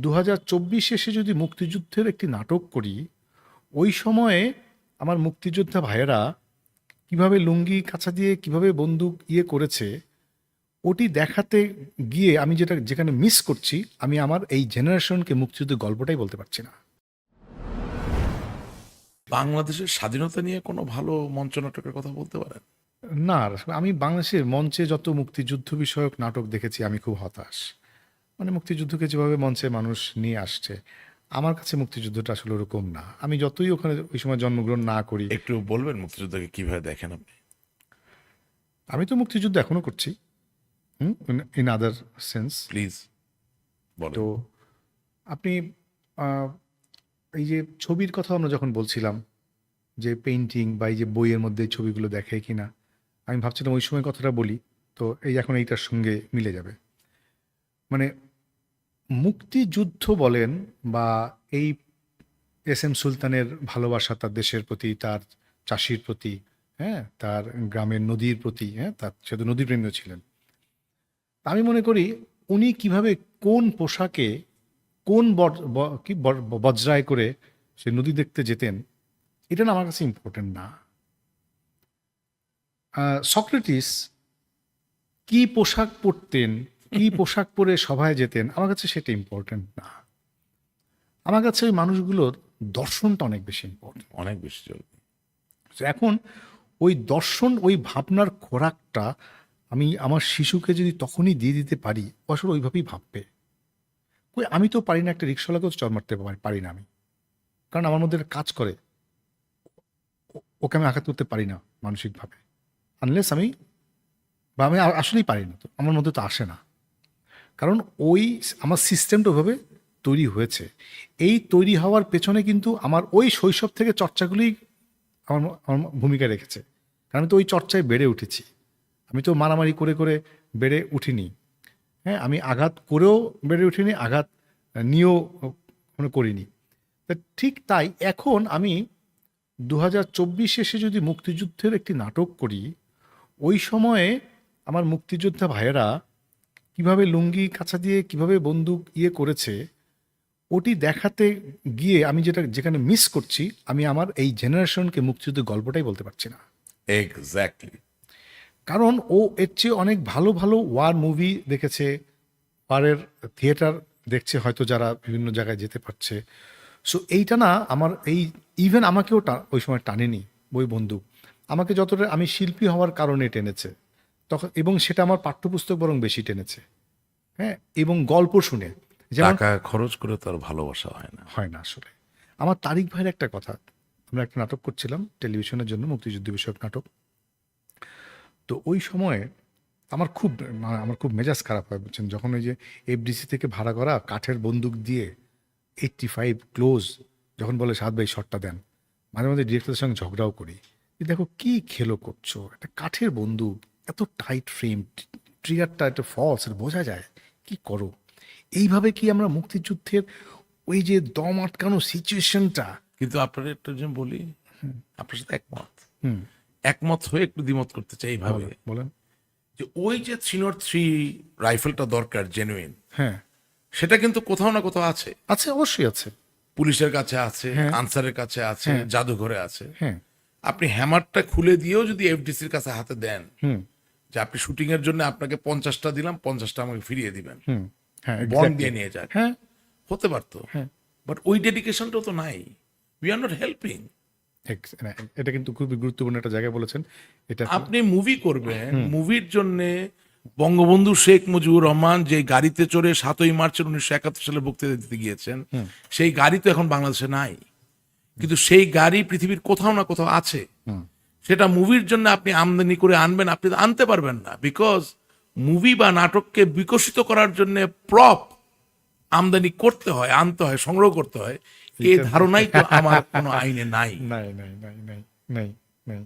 দু হাজার চব্বিশ শেষে যদি মুক্তিযুদ্ধের একটি নাটক করি ওই সময়ে আমার মুক্তিযোদ্ধা ভাইয়েরা কীভাবে লুঙ্গি কাছা দিয়ে কীভাবে বন্দুক ইয়ে করেছে ওটি দেখাতে গিয়ে আমি যেটা যেখানে মিস করছি আমি আমার এই জেনারেশনকে মুক্তিযুদ্ধের গল্পটাই বলতে পারছি না। বাংলাদেশের স্বাধীনতা নিয়ে কোনো ভালো মঞ্চ নাটকের কথা বলতে পারেন? না আমি বাংলাদেশের মঞ্চে যত মুক্তিযুদ্ধ বিষয়ক নাটক দেখেছি আমি খুব হতাশ। মানে মুক্তিযুদ্ধকে যেভাবে মঞ্চে মানুষ নিয়ে আসছে আমার কাছে মুক্তিযুদ্ধটা আসলে ওরকম না। আমি যতই ওখানে ওই সময় জন্মগ্রহণ না করি। একটু বলবেন মুক্তিযুদ্ধকে কীভাবে দেখেন আপনি? আমি তো মুক্তিযুদ্ধ এখনও করছি ইন আদার সেন্স প্লিজ তো আপনি এই যে ছবির কথা আমরা যখন বলছিলাম যে পেইন্টিং বা এই যে বইয়ের মধ্যে ছবিগুলো দেখে কিনা আমি ভাবছিলাম ওই সময় কথাটা বলি তো এই এখন এইটার সঙ্গে মিলে যাবে। মানে মুক্তিযুদ্ধ বলেন বা এই এস এম সুলতানের ভালোবাসা তার দেশের প্রতি, তার চাষির প্রতি হ্যাঁ তার গ্রামের নদীর প্রতি হ্যাঁ তার, সে তো নদীপ্রেমীও ছিলেন। আমি মনে করি উনি কীভাবে কোন পোশাকে, কোন কি বজ্রায় করে সে নদী দেখতে যেতেন, এটা না আমার কাছে ইম্পর্টেন্ট না। সক্রেটিস কি পোশাক পরতেন কি পোশাক পরে সভায় যেতেন আমার কাছে সেটা ইম্পর্টেন্ট না। আমার কাছে ওই মানুষগুলোর দর্শনটা অনেক বেশি ইম্পর্টেন্ট অনেক বেশি তো এখন ওই দর্শন ওই ভাবনার খোরাকটা আমি আমার শিশুকে যদি তখনই দিয়ে দিতে পারি ও আসলে ওইভাবেই ভাববে। কই আমি তো পারি না একটা রিক্সাওয়ালাকেও চর মারতে পারি- পারি না আমি। কারণ আমার মধ্যে কাজ করে। ওকে আমি আঘাত করতে পারি না মানসিকভাবে। আনলেস আমি বা আমি আসলেই পারি না তো আমার মধ্যে তো আসে না। কারণ ওই আমার সিস্টেমটা ওইভাবে তৈরি হয়েছে। এই তৈরি হওয়ার পেছনে কিন্তু আমার ওই শৈশব থেকে চর্চাগুলি আমার আমার ভূমিকা রেখেছে। কারণ তো ওই চর্চায় বেড়ে উঠেছি। আমি তো মারামারি করে করে বেড়ে উঠিনি। হ্যাঁ আমি আঘাত করেও বেড়ে উঠিনি, আঘাত নিয়েও কখনো করিনি। তা ঠিক তাই এখন আমি দু হাজার চব্বিশ শেষে যদি মুক্তিযুদ্ধের একটি নাটক করি, ওই সময়ে আমার মুক্তিযোদ্ধা ভাইয়েরা কীভাবে লুঙ্গি কাছা দিয়ে কীভাবে বন্দুক ইয়ে করেছে ওটি দেখাতে গিয়ে আমি যেটা যেখানে মিস করছি আমি আমার এই জেনারেশনকে মুক্তিযুদ্ধের গল্পটাই বলতে পারছি না। এক্স্যাক্টলি কারণ ও এর চেয়ে অনেক ভালো ভালো ওয়ার মুভি দেখেছে ওয়ারের থিয়েটার দেখছে হয়তো যারা বিভিন্ন জায়গায় যেতে পারছে। সো এইটা না আমার এই ইভেন আমাকেও ওই সময় টানেনি বই বন্ধু আমাকে যতটা আমি শিল্পী হওয়ার কারণে টেনেছে। তখন এবং সেটা আমার পাঠ্যপুস্তক বরং বেশি টেনেছে। হ্যাঁ এবং গল্প শুনে। টাকা খরচ করে তো আর ভালোবাসা হয় না। হয় না আসলে। আমার তারিক ভাইয়ের একটা কথা। আমরা একটা নাটক করছিলাম টেলিভিশনের জন্য মুক্তিযুদ্ধ বিষয়ক নাটক। তো ওই সময়ে আমার খুব মানে আমার খুব মেজাজ খারাপ হয় বুঝছেন? যখন ওই যে এফডিসি থেকে ভাড়া করা কাঠের বন্দুক দিয়ে এইটটি ফাইভ ক্লোজ যখন বলে সাত ভাই শটটা দেন। মাঝে মাঝে ডিরেক্টরের সঙ্গে ঝগড়াও করি। দেখো কি খেলো করছ? একটা কাঠের বন্দুক। এত টাইট ফ্রেম ট্রিগারটা একটা ফলস বোঝা যায়? কি করো এইভাবে কি আমরা মুক্তিযুদ্ধের ওই যে দম আটকানো সিচুয়েশনটা কিন্তু আপনার একটা যে বলি আপনার সাথে একমত। একমত হয়ে একটু দ্বিমত করতে চাই এইভাবে। বলেন যে ওই যে থ্রি নট থ্রি রাইফেলটা দরকার জেনুইন হ্যাঁ। সেটা কিন্তু কোথাও না কোথাও আছে। আছে অবশ্যই আছে। পুলিশের কাছে আছে হ্যাঁ। আনসারের কাছে আছে জাদুঘরে আছে। হ্যাঁ। আপনি হ্যামারটা খুলে দিয়েও যদি এফডিসির কাছে হাতে দেন হুম। যে আপনি শুটিং এর জন্য আপনাকে পঞ্চাশটা দিলাম পঞ্চাশটা আমাকে ফিরিয়ে দিবেন। হুম হ্যাঁ বন্ড দিয়ে নিয়ে যাক হ্যাঁ। হতে পারতো। হ্যাঁ। বাট ওই ডেডিকেশনটাও তো নাই। উই আর নট হেল্পিং এটা কিন্তু খুবই গুরুত্বপূর্ণ একটা জায়গায় বলেছেন। এটা আপনি মুভি করবেন। মুভির জন্য বঙ্গবন্ধু শেখ মুজিবুর রহমান যে গাড়িতে চড়ে সাতই মার্চের উনিশশো একাত্তর সালে বক্তৃতা দিতে গিয়েছেন সেই গাড়ি তো এখন বাংলাদেশে নাই। কিন্তু সেই গাড়ি পৃথিবীর কোথাও না কোথাও আছে। সেটা মুভির জন্য আপনি আমদানি করে আনবেন আপনি আনতে পারবেন না। বিকজ মুভি বা নাটককে বিকশিত করার জন্য প্রপ আমদানি করতে হয় আনতে হয় সংগ্রহ করতে হয়। এই ধারণাই তো আমার কোনো আইনে নাই। নাই নাই নাই নাই নাই নাই।